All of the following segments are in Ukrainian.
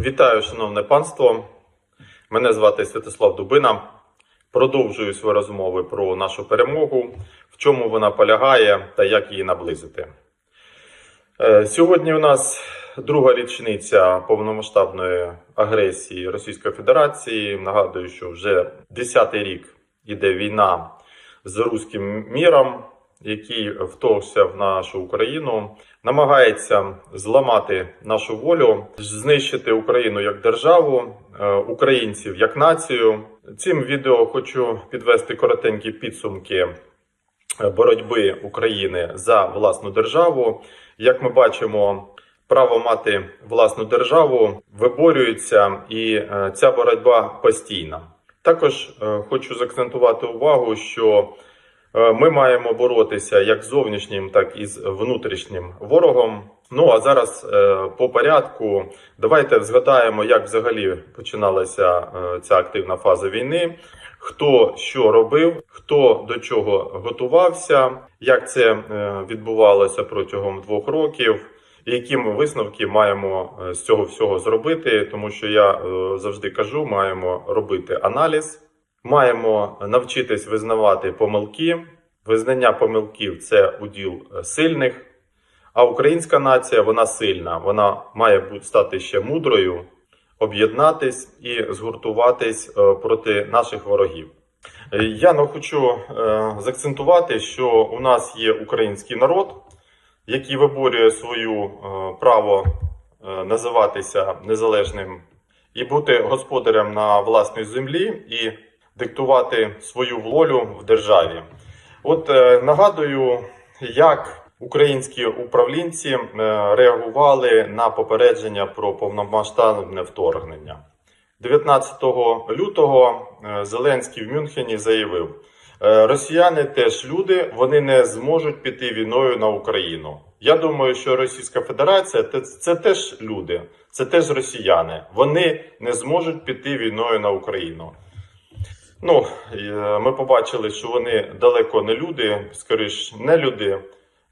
Вітаю, шановне панство. Мене звати Святослав Дубина. Продовжую свої розмови про нашу перемогу, в чому вона полягає та як її наблизити. Е, Сьогодні у нас друга річниця повномасштабної агресії Російської Федерації. Нагадую, що вже 10-й рік іде війна з руським міром, який вторгся в нашу Україну, намагається зламати нашу волю, знищити Україну як державу, е, українців як націю. Цим відео хочу підвести коротенькі підсумки е, боротьби України за власну державу. Як ми бачимо, право мати власну державу виборюється, і е, ця боротьба постійна. Також хочу заакцентувати увагу, що ми маємо боротися як з зовнішнім, так і з внутрішнім ворогом. Ну а зараз е, по порядку давайте згадаємо, як взагалі починалася е, ця активна фаза війни. Хто що робив, хто до чого готувався, як це е, відбувалося протягом двох років, які ми висновки маємо е, з цього всього зробити, тому що я е, завжди кажу, маємо робити аналіз, маємо навчитись визнавати помилки. Визнання помилків це уділ е, сильних. А українська нація вона сильна, вона має стати ще мудрою, об'єднатись і згуртуватись е, проти наших ворогів. Е, Я ну, хочу заакцентувати, що у нас є український народ, який виборює свою е, право називатися незалежним і бути господарем на власній землі і диктувати свою волю в державі. От е, нагадую, як українські управлінці е, реагували на попередження про повномасштабне вторгнення. 19 лютого е, Зеленський в Мюнхені заявив: Росіяни теж люди, вони не зможуть піти війною на Україну. Я думаю, що Російська Федерація це, це теж люди, це теж росіяни. Вони не зможуть піти війною на Україну. Ну, е, ми побачили, що вони далеко не люди, скоріш не люди.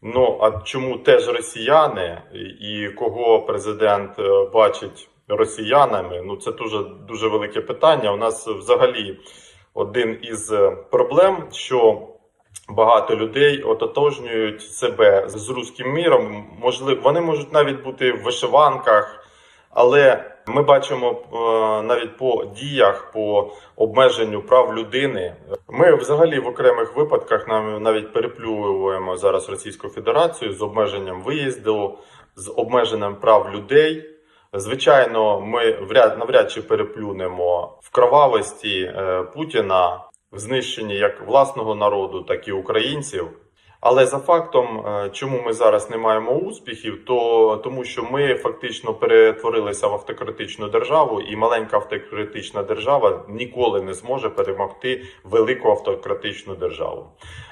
Ну а чому теж росіяни і кого президент е, бачить росіянами? Ну це дуже дуже велике питання. У нас взагалі один із е, проблем, що багато людей ототожнюють себе з руським міром. Можливо, вони можуть навіть бути в вишиванках. Але ми бачимо е, навіть по діях, по обмеженню прав людини. Ми взагалі в окремих випадках нам навіть переплюємо зараз Російську Федерацію з обмеженням виїзду, з обмеженням прав людей. Звичайно, ми вряд навряд чи переплюнемо в кровавості е, Путіна в знищенні як власного народу, так і українців. Але за фактом, е, чому ми зараз не маємо успіхів, то тому, що ми фактично перетворилися в автократичну державу, і маленька автократична держава ніколи не зможе перемогти велику автократичну державу.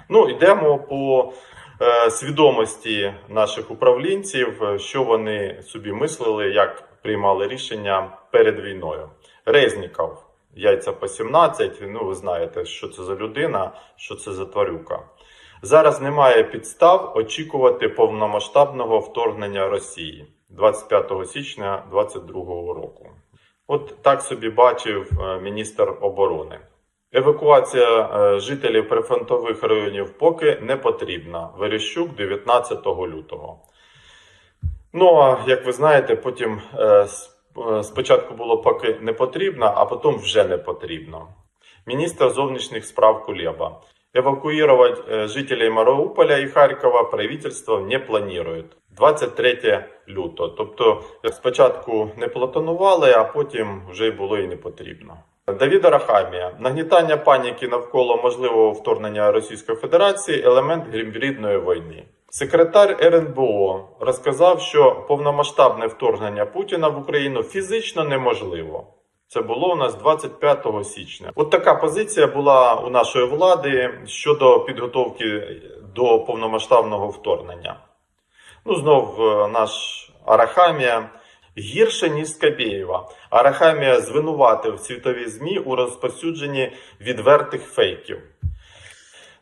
Ну йдемо по е, свідомості наших управлінців, е, що вони собі мислили, як приймали рішення перед війною. Резніков, яйця по 17, Ну ви знаєте, що це за людина, що це за тварюка. Зараз немає підстав очікувати повномасштабного вторгнення Росії 25 січня 2022 року. От так собі бачив е, міністр оборони. Евакуація е, жителів прифронтових районів поки не потрібна. Верещук 19 лютого. Ну а як ви знаєте, потім е, спочатку було поки не потрібно, а потім вже не потрібно. Міністр зовнішніх справ Кулеба. Эвакуировать э, жителей Маріуполя і Харкова правительство не планує. 23 лютого. Тобто спочатку не планували, а потім вже й було і не потрібно. Давід Арахамія. Нагнітання паніки навколо можливого вторгнення Російської Федерації елемент гібридної війни. Секретар РНБО розказав, що повномасштабне вторгнення Путіна в Україну фізично неможливо. Це було у нас 25 січня. От така позиція була у нашої влади щодо підготовки до повномасштабного вторгнення. Ну, знов е, наш Арахамія гірше, ніж Скабєєва. Арахамія звинуватив світові ЗМІ у розповсюдженні відвертих фейків.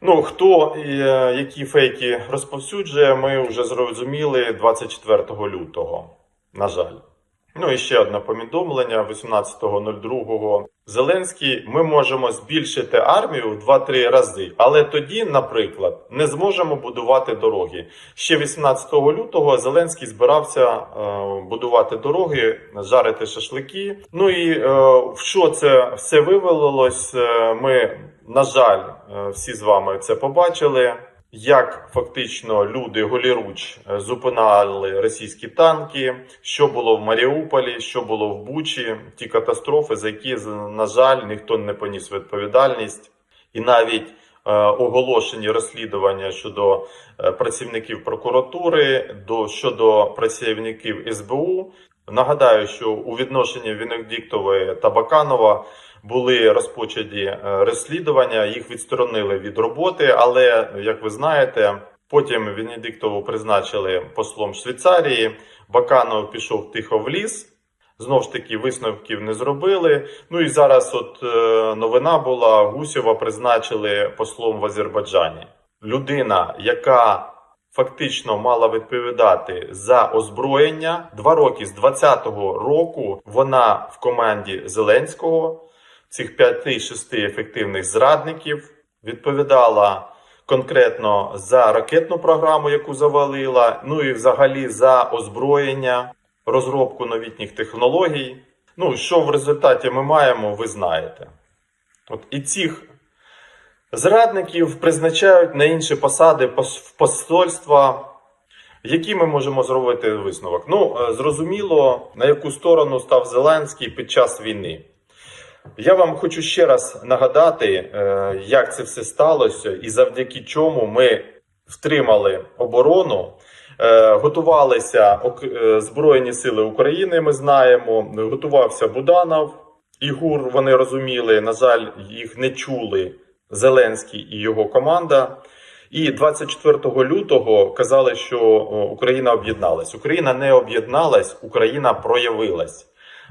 Ну, хто і е, які фейки розповсюджує, ми вже зрозуміли 24 лютого. На жаль. Ну і ще одне повідомлення 18.02. Зеленський, ми можемо збільшити армію в 2-3 рази, але тоді, наприклад, не зможемо будувати дороги. Ще 18 лютого Зеленський збирався е, будувати дороги, жарити шашлики. Ну і е, в що це все вивелилось? Е, Ми, на жаль, е, всі з вами це побачили. Як фактично люди голіруч е, зупинали російські танки, що було в Маріуполі, що було в Бучі, ті катастрофи, за які, на жаль, ніхто не поніс відповідальність, і навіть е, оголошені розслідування щодо е, працівників прокуратури, до щодо працівників СБУ. Нагадаю, що у відношенні Венедіктової та Баканова були розпочаті е, розслідування, їх відсторонили від роботи, але як ви знаєте, потім Венедиктову призначили послом Швейцарії. Баканов пішов тихо в ліс. Знову ж таки, висновків не зробили. Ну і зараз, от е, новина була: Гусєва призначили послом в Азербайджані. Людина, яка фактично мала відповідати за озброєння, два роки з 20-го року вона в команді Зеленського цих 5-6 ефективних зрадників відповідала конкретно за ракетну програму, яку завалила, ну і взагалі за озброєння, розробку новітніх технологій. Ну, що в результаті ми маємо, ви знаєте. От і цих зрадників призначають на інші посади в посольства. Які ми можемо зробити висновок? Ну, е, зрозуміло, на яку сторону став Зеленський під час війни. Я вам хочу ще раз нагадати, е, як це все сталося, і завдяки чому ми втримали оборону, е, готувалися Збройні Сили України. Ми знаємо, готувався Буданов і ГУР. Вони розуміли. На жаль, їх не чули Зеленський і його команда. І 24 лютого казали, що Україна об'єдналась. Україна не об'єдналась, Україна проявилась.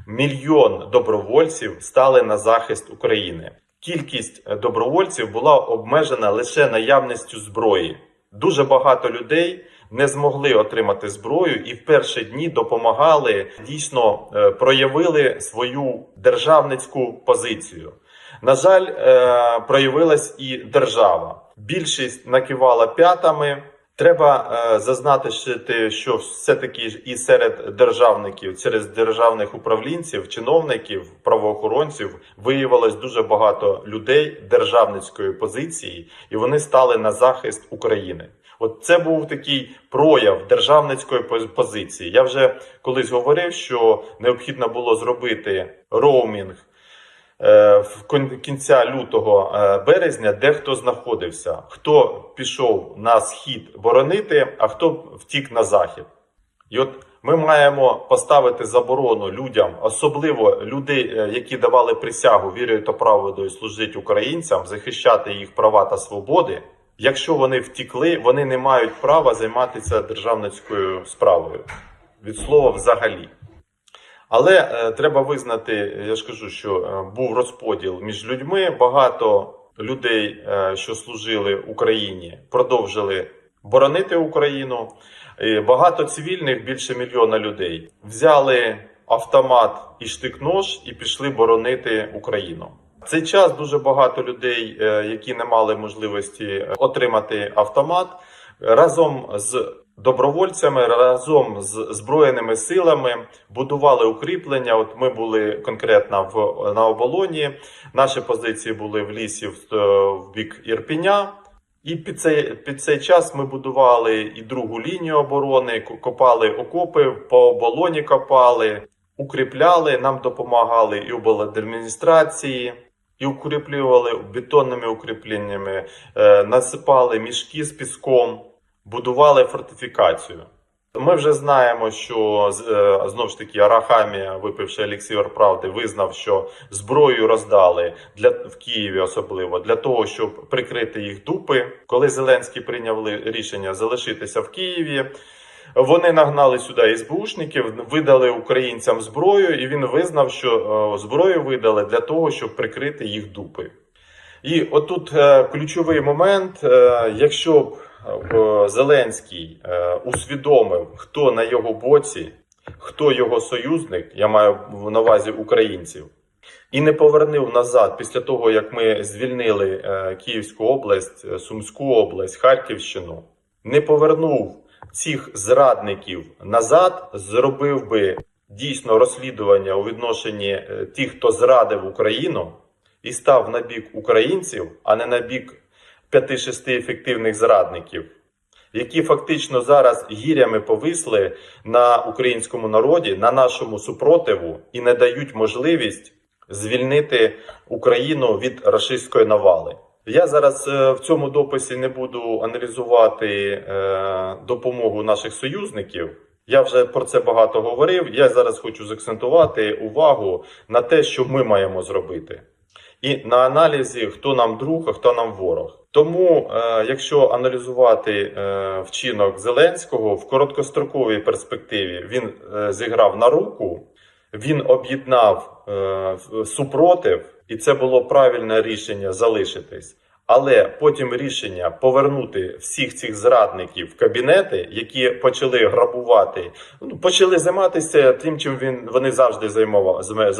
Мільйон добровольців стали на захист України. Кількість е, добровольців була обмежена лише наявністю зброї. Дуже багато людей не змогли отримати зброю і в перші дні допомагали дійсно е, проявили свою державницьку позицію. На жаль, е, проявилась і держава. Більшість накивала п'ятами. Треба е, зазначити, що все-таки і серед державників, серед державних управлінців, чиновників, правоохоронців виявилось дуже багато людей державницької позиції, і вони стали на захист України. От це був такий прояв державницької поз- позиції. Я вже колись говорив, що необхідно було зробити роумінг в кон- кінця лютого е, березня, де хто знаходився, хто пішов на схід боронити, а хто втік на захід. І от ми маємо поставити заборону людям, особливо людей, е, які давали присягу вірою та правдою служити українцям, захищати їх права та свободи. Якщо вони втікли, вони не мають права займатися державницькою справою від слова взагалі. Але е, треба визнати, я ж кажу, що е, був розподіл між людьми. Багато людей, е, що служили Україні, продовжили боронити Україну. І багато цивільних, більше мільйона людей, взяли автомат і штик-нож і пішли боронити Україну. В цей час дуже багато людей, е, які не мали можливості отримати автомат, разом з добровольцями, разом з збройними силами будували укріплення. От ми були конкретно в на оболоні. Наші позиції були в лісі в, в бік Ірпіня. І під цей, під цей час ми будували і другу лінію оборони, копали окопи, по оболоні копали, укріпляли, нам допомагали і обладміністрації, і укріплювали бетонними укріпленнями, е, насипали мішки з піском, будували фортифікацію. Ми вже знаємо, що е, знову ж таки Арахамія, випивши еліксір правди, визнав, що зброю роздали для в Києві, особливо для того, щоб прикрити їх дупи. Коли Зеленський прийняв рішення залишитися в Києві, вони нагнали сюди СБУшників, видали українцям зброю, і він визнав, що е, зброю видали для того, щоб прикрити їх дупи. І отут е, ключовий момент, якщо Зеленський е, усвідомив, хто на його боці, хто його союзник, я маю на увазі українців, і не повернув назад після того, як ми звільнили е, Київську область, е, Сумську область, Харківщину, не повернув цих зрадників назад, зробив би дійсно розслідування у відношенні тих, хто зрадив Україну, і став на бік українців, а не на бік 5-6 ефективних зрадників, які фактично зараз гірями повисли на українському народі, на нашому супротиву і не дають можливість звільнити Україну від рашистської навали. Я зараз е, в цьому дописі не буду аналізувати е, допомогу наших союзників. Я вже про це багато говорив. Я зараз хочу заакцентувати увагу на те, що ми маємо зробити, і на аналізі, хто нам друг, а хто нам ворог. Тому, е, якщо аналізувати е, вчинок Зеленського в короткостроковій перспективі, він е, зіграв на руку, він об'єднав супротив, і це було правильне рішення залишитись. Але потім рішення повернути всіх цих зрадників в кабінети, які почали грабувати, ну почали займатися тим, чим він вони завжди зме-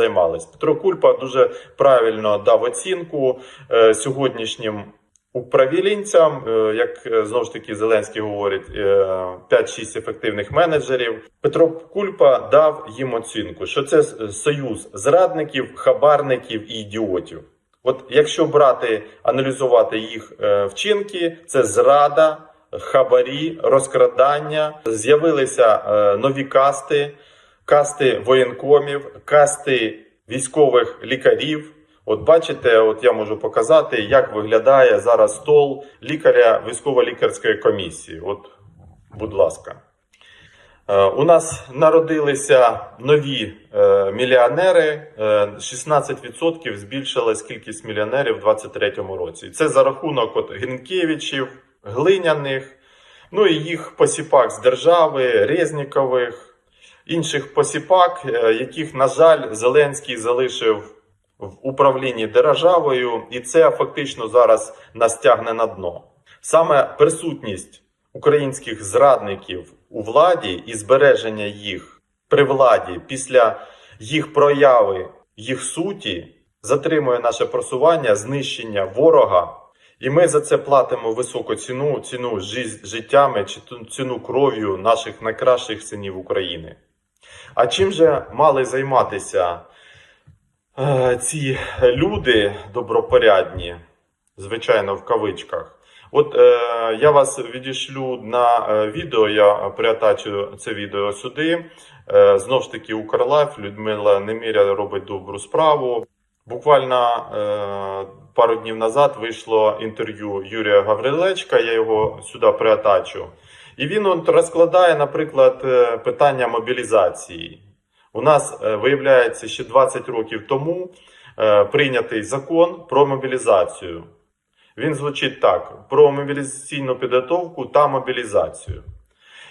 Петро Кульпа дуже правильно дав оцінку е, сьогоднішнім управлінцям, е, як е, знову ж таки Зеленський говорить, е, 5-6 ефективних менеджерів. Петро Кульпа дав їм оцінку, що це союз зрадників, хабарників і ідіотів. От якщо брати, аналізувати їх е, вчинки, це зрада, хабарі, розкрадання. З'явилися е, нові касти, касти воєнкомів, касти військових лікарів. От бачите, от я можу показати, як виглядає зараз стол лікаря військово-лікарської комісії. От, будь ласка. Е, У нас народилися нові е, мільйонери. Е, 16% збільшилась кількість мільйонерів у 2023 році. Це за рахунок от Гринкевичів, Глиняних, ну і їх посіпак з держави, Резнікових, інших посіпак, е, яких, на жаль, Зеленський залишив в управлінні державою, і це фактично зараз нас тягне на дно. Саме присутність українських зрадників у владі і збереження їх при владі після їх прояви, їх суті затримує наше просування, знищення ворога. І ми за це платимо високу ціну, ціну жи- життями чи ціну кров'ю наших найкращих синів України. А чим же мали займатися ці люди добропорядні, звичайно, в кавичках? От е, я вас відішлю на е, відео, я приатачу це відео сюди. Е, знов ж таки, Укрлайф, Людмила Неміря робить добру справу. Буквально е, пару днів назад вийшло інтерв'ю Юрія Гаврилечка, я його сюди приатачу. І він от розкладає, наприклад, е, питання мобілізації. У нас е, виявляється ще 20 років тому е, прийнятий закон про мобілізацію. Він звучить так: про мобілізаційну підготовку та мобілізацію.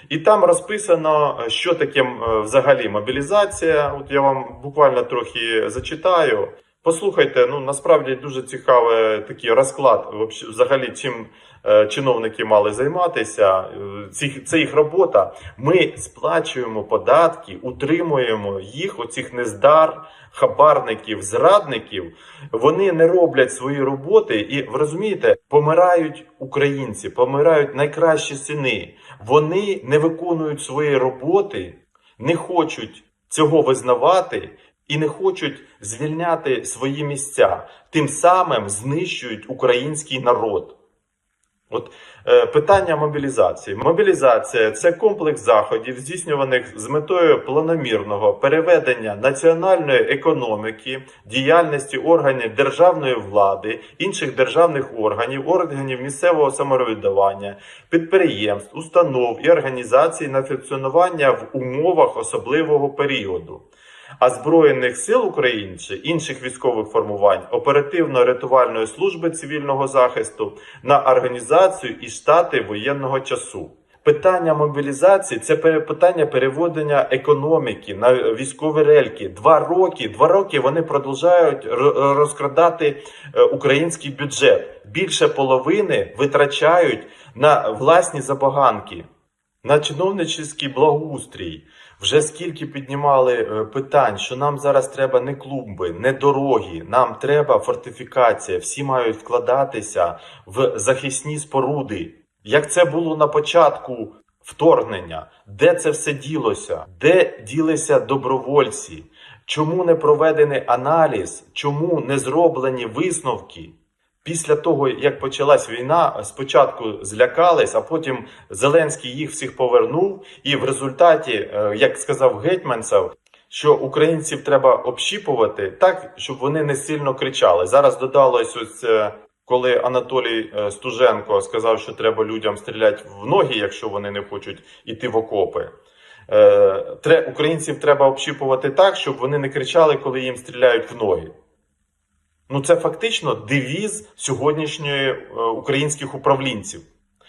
І там розписано, що таке е, взагалі мобілізація. От я вам буквально трохи зачитаю. Послухайте, ну насправді дуже цікавий такий розклад, взагалі, чим е, чиновники мали займатися. Е, Це їх робота. Ми сплачуємо податки, утримуємо їх, оцих нездар, хабарників, зрадників. Вони не роблять свої роботи, і ви розумієте, помирають українці, помирають найкращі сини. Вони не виконують свої роботи, не хочуть цього визнавати і не хочуть звільняти свої місця. Тим самим знищують український народ. От е, питання мобілізації. Мобілізація це комплекс заходів, здійснюваних з метою планомірного переведення національної економіки, діяльності органів державної влади, інших державних органів, органів місцевого самоврядування, підприємств, установ і організацій на функціонування в умовах особливого періоду. А Збройних сил України чи інших військових формувань оперативно-рятувальної служби цивільного захисту на організацію і штати воєнного часу. Питання мобілізації це питання переводення економіки на військові рельки. Два роки, два роки вони продовжують розкрадати е, український бюджет. Більше половини витрачають на власні забаганки, на чиновничий благоустрій. Вже скільки піднімали е, питань, що нам зараз треба не клумби, не дороги, нам треба фортифікація. Всі мають вкладатися в захисні споруди. Як це було на початку вторгнення? Де це все ділося? Де ділися добровольці? Чому не проведений аналіз? Чому не зроблені висновки? Після того, як почалась війна, спочатку злякались, а потім Зеленський їх всіх повернув. І в результаті, е, як сказав Гетьманцев, що українців треба общіпувати так, щоб вони не сильно кричали. Зараз додалось ось. е, Коли Анатолій е, Стуженко сказав, що треба людям стріляти в ноги, якщо вони не хочуть іти в окопи, українців треба общіпувати так, щоб вони не кричали, коли їм стріляють в ноги. Ну, це фактично девіз сьогоднішньої е, українських управлінців.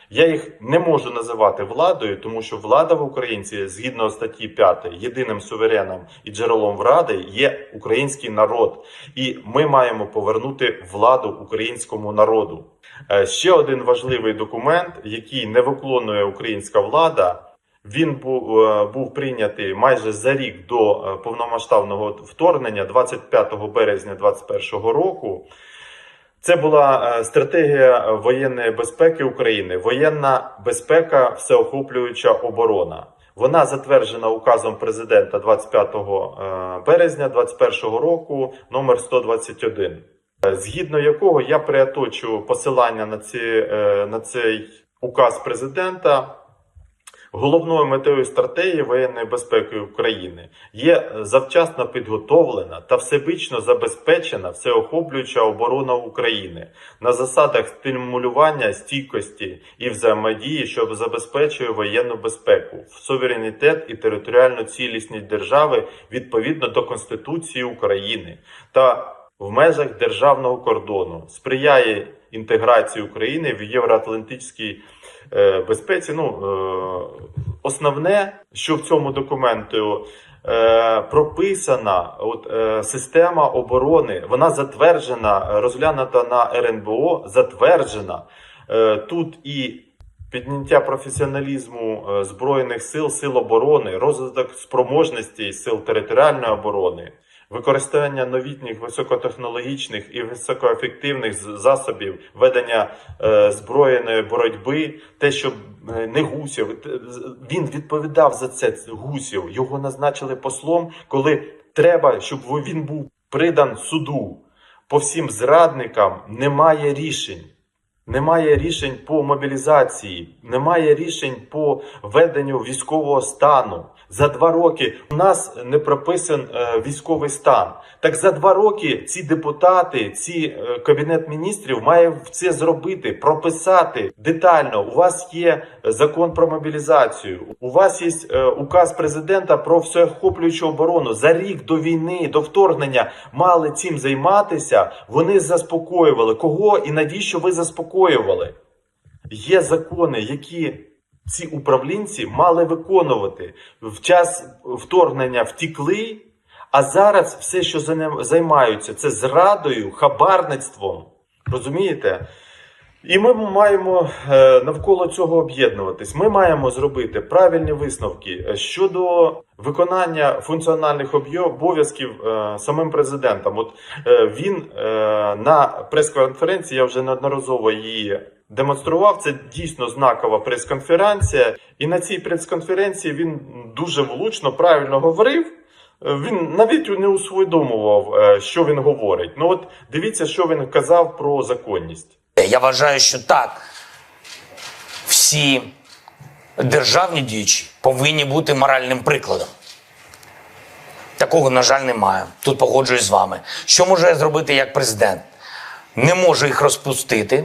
Я їх не можу називати владою, тому що влада в Українці, згідно статті 5, єдиним сувереном і джерелом влади є український народ. І ми маємо повернути владу українському народу. Е, Ще один важливий документ, який не виконує українська влада. Він був, е, був прийнятий майже за рік до е, повномасштабного вторгнення, 25 березня 2021 року. Це була е, стратегія воєнної безпеки України, воєнна безпека, всеохоплююча оборона. Вона затверджена указом президента 25 е, березня 2021 року, номер 121, е, згідно якого я приаточу посилання на, ці, на цей указ президента. Головною метою стратегії воєнної безпеки України є завчасно підготовлена та всебічно забезпечена всеохоплююча оборона України на засадах стимулювання стійкості і взаємодії, що забезпечує воєнну безпеку, суверенітет і територіальну цілісність держави відповідно до Конституції України та в межах державного кордону, сприяє інтеграції України в євроатлантичній е, безпеці. Ну, е, основне, що в цьому документу е, прописана от, система оборони, вона затверджена, розглянута на РНБО, затверджена. Тут і підняття професіоналізму Збройних сил, сил оборони, розвиток спроможностей сил територіальної оборони. Використання новітніх високотехнологічних і високоефективних засобів ведення е, збройної боротьби, те, що е, не гусів, він відповідав за це гусів. Його назначили послом, коли треба, щоб він був придан суду. По всім зрадникам немає рішень. Немає рішень по мобілізації, немає рішень по веденню військового стану. За два роки у нас не прописан е, військовий стан. Так за два роки ці депутати, ці е, кабінет міністрів має це зробити, прописати детально. У вас є закон про мобілізацію, у вас є е, указ президента про всеохоплюючу оборону. За рік до війни, до вторгнення мали цим займатися. Вони заспокоювали. Кого і навіщо ви заспокоювали? Є закони, які ці управлінці мали виконувати в час вторгнення втікли, а зараз все, що займаються, це зрадою, хабарництвом. Розумієте? І ми маємо е, навколо цього об'єднуватись. Ми маємо зробити правильні висновки е, щодо виконання функціональних обов'язків е, самим президентом. От він на прес-конференції, я вже неодноразово її демонстрував. Це дійсно знакова прес-конференція. І на цій прес-конференції він дуже влучно, правильно говорив. Е, Він навіть не усвідомував, е, що він говорить. Ну от дивіться, що він казав про законність. Я вважаю, що так. Всі державні діячі повинні бути моральним прикладом. Такого, на жаль, немає. Тут погоджуюсь з вами. Що можу я зробити як президент? Не можу їх розпустити,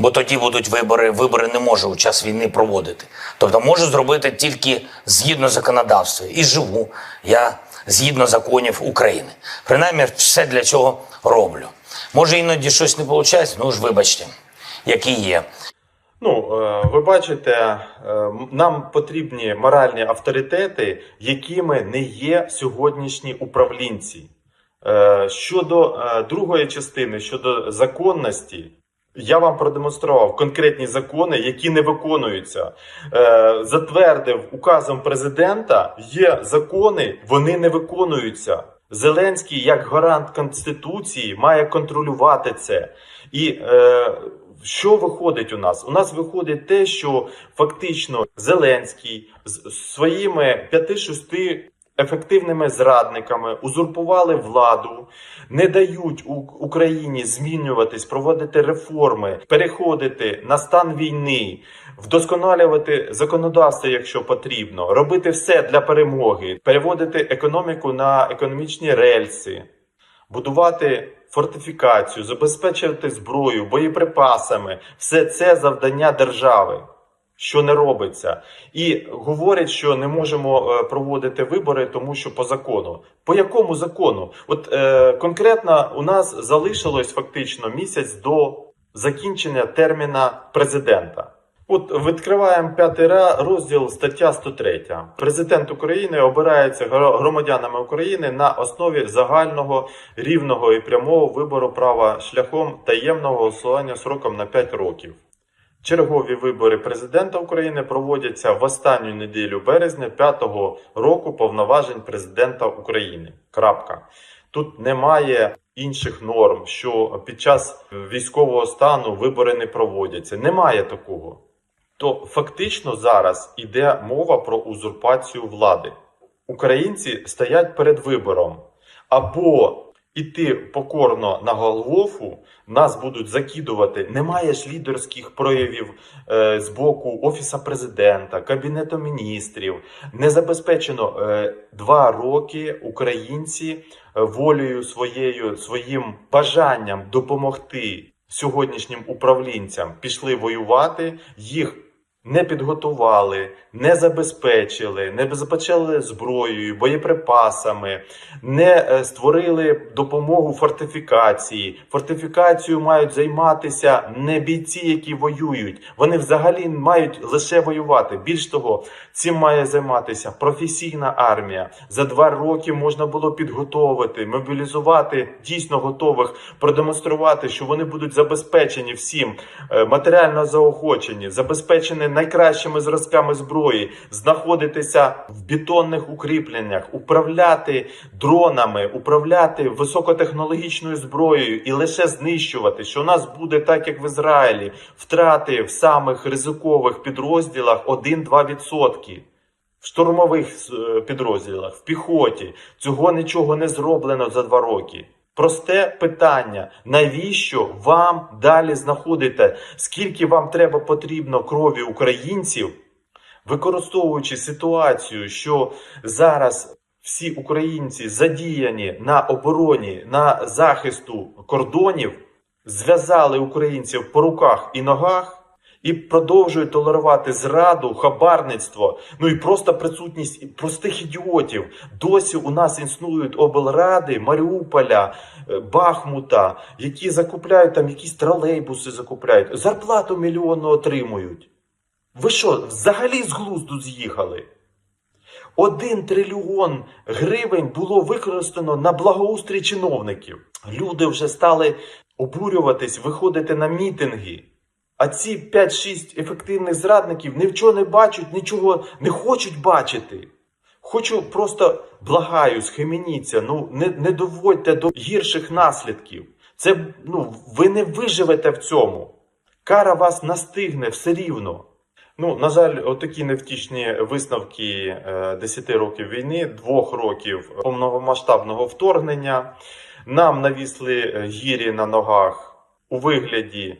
бо тоді будуть вибори. Вибори не можу у час війни проводити. Тобто можу зробити тільки згідно законодавства. І живу я згідно законів України. Принаймні, все для цього роблю. Може, іноді щось не виходить, ну ж вибачте, який є. Ну, е, ви бачите, е, нам потрібні моральні авторитети, якими не є сьогоднішні управлінці. Е, Щодо другої частини, щодо законності, Я вам продемонстрував конкретні закони, які не виконуються. Е, затвердив указом президента. Є закони, вони не виконуються. Зеленський, як гарант конституції, має контролювати це. І е, що виходить у нас? У нас виходить те, що фактично Зеленський з своїми 5-6 ефективними зрадниками узурпували владу, не дають Україні змінюватись, проводити реформи, переходити на стан війни, вдосконалювати законодавство, якщо потрібно, робити все для перемоги, переводити економіку на економічні рельси, будувати фортифікацію, забезпечувати зброю, боєприпасами. Все це завдання держави. Що не робиться, і говорять, що не можемо е, проводити вибори, тому що по закону. По якому закону? От е, конкретно у нас залишилось фактично місяць до закінчення терміна президента. От відкриваємо п'ятий розділ стаття 103. Президент України обирається гро- громадянами України на основі загального рівного і прямого вибору права шляхом таємного голосування сроком на 5 років. Чергові вибори президента України проводяться в останню неділю березня п'ятого року повноважень президента України. Крапка. Тут немає інших норм, що під час військового стану вибори не проводяться. Немає такого. То фактично зараз іде мова про узурпацію влади. Українці стоять перед вибором або іти покорно на Голгофу, нас будуть закидувати. Немає ж лідерських проявів е, з боку Офіса президента, Кабінету міністрів. Не забезпечено е, два роки українці е, волею своєю, своїм бажанням допомогти сьогоднішнім управлінцям пішли воювати, їх не підготували, не забезпечили, не забезпечили зброєю, боєприпасами, не е, створили допомогу фортифікації. Фортифікацією мають займатися не бійці, які воюють. Вони взагалі мають лише воювати. Більш того, цим має займатися професійна армія. За два роки можна було підготовити, мобілізувати дійсно готових, продемонструвати, що вони будуть забезпечені всім, е, матеріально заохочені, забезпечені найкращими зразками зброї, знаходитися в бетонних укріпленнях, управляти дронами, управляти високотехнологічною зброєю і лише знищувати, що у нас буде так, як в Ізраїлі, втрати в самих ризикових підрозділах 1-2%. В штурмових е, підрозділах, в піхоті цього нічого не зроблено за два роки. Просте питання: навіщо вам далі знаходите, скільки вам треба потрібно крові українців, використовуючи ситуацію, що зараз всі українці задіяні на обороні, на захисту кордонів, зв'язали українців по руках і ногах. І продовжують толерувати зраду, хабарництво, ну і просто присутність простих ідіотів. Досі у нас існують облради Маріуполя, е, Бахмута, які закупляють там якісь тролейбуси, закупляють, зарплату мільйонну отримують. Ви що, взагалі з глузду з'їхали? Один трильйон гривень було використано на благоустрій чиновників. Люди вже стали обурюватись, виходити на мітинги. А ці 5-6 ефективних зрадників нічого не бачать, нічого не хочуть бачити. Хочу просто благаю, схеменіться, ну не, не доводьте до гірших наслідків. Це ну, ви не виживете в цьому. Кара вас настигне все рівно. Ну, на жаль, отакі невтішні висновки е, 10 років війни, 2 років повномасштабного вторгнення. Нам навісли е, гірі на ногах у вигляді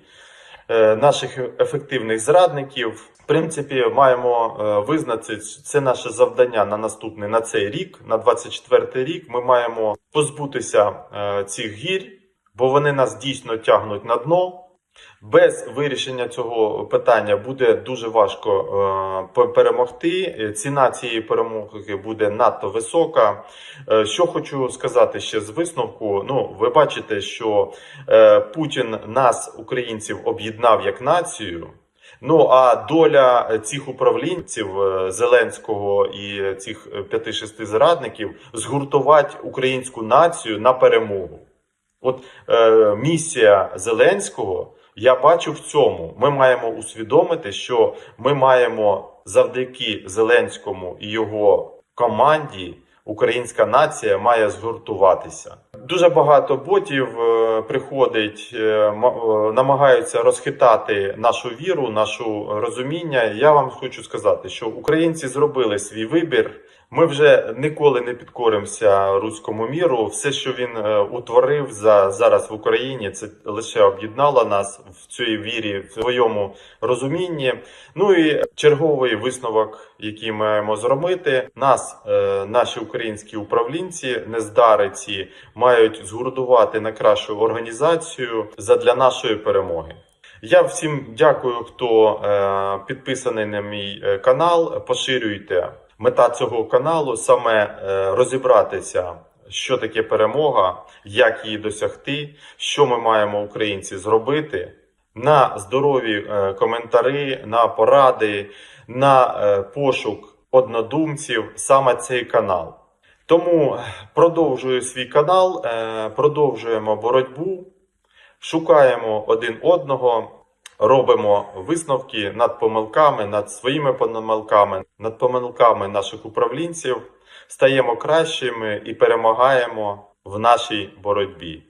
е, наших ефективних зрадників. В принципі, маємо е, визнати це наше завдання на наступний на цей рік, на 24 рік. Ми маємо позбутися е, цих гір, бо вони нас дійсно тягнуть на дно. Без вирішення цього питання буде дуже важко е, перемогти. Е, Ціна цієї перемоги буде надто висока. Е, Що хочу сказати ще з висновку. Ну, ви бачите, що Путін нас, українців, об'єднав як націю. Ну а доля цих управлінців Зеленського і цих 5-6 зрадників згуртувати українську націю на перемогу. От е, місія Зеленського Я бачу в цьому. Ми маємо усвідомити, що ми маємо завдяки Зеленському і його команді. Українська нація має згуртуватися. Дуже багато ботів е, приходить, е, е, намагаються розхитати нашу віру, нашу розуміння. Я вам хочу сказати, що українці зробили свій вибір. Ми вже ніколи не підкоримося руському міру. Все, що він е, утворив за зараз в Україні, це лише об'єднало нас в цій вірі, в своєму розумінні. Ну і черговий висновок, який маємо зробити, нас, е, наші українські управлінці, нездариці, мають згуртувати на кращу організацію задля нашої перемоги. Я всім дякую, хто е, підписаний на мій канал. Поширюйте. Мета цього каналу саме е, розібратися, що таке перемога, як її досягти, що ми маємо українці зробити. На здорові е, коментарі, на поради, на е, пошук однодумців саме цей канал. Тому продовжую свій канал, продовжуємо боротьбу, шукаємо один одного, робимо висновки над помилками, над своїми помилками, над помилками наших управлінців, стаємо кращими і перемагаємо в нашій боротьбі.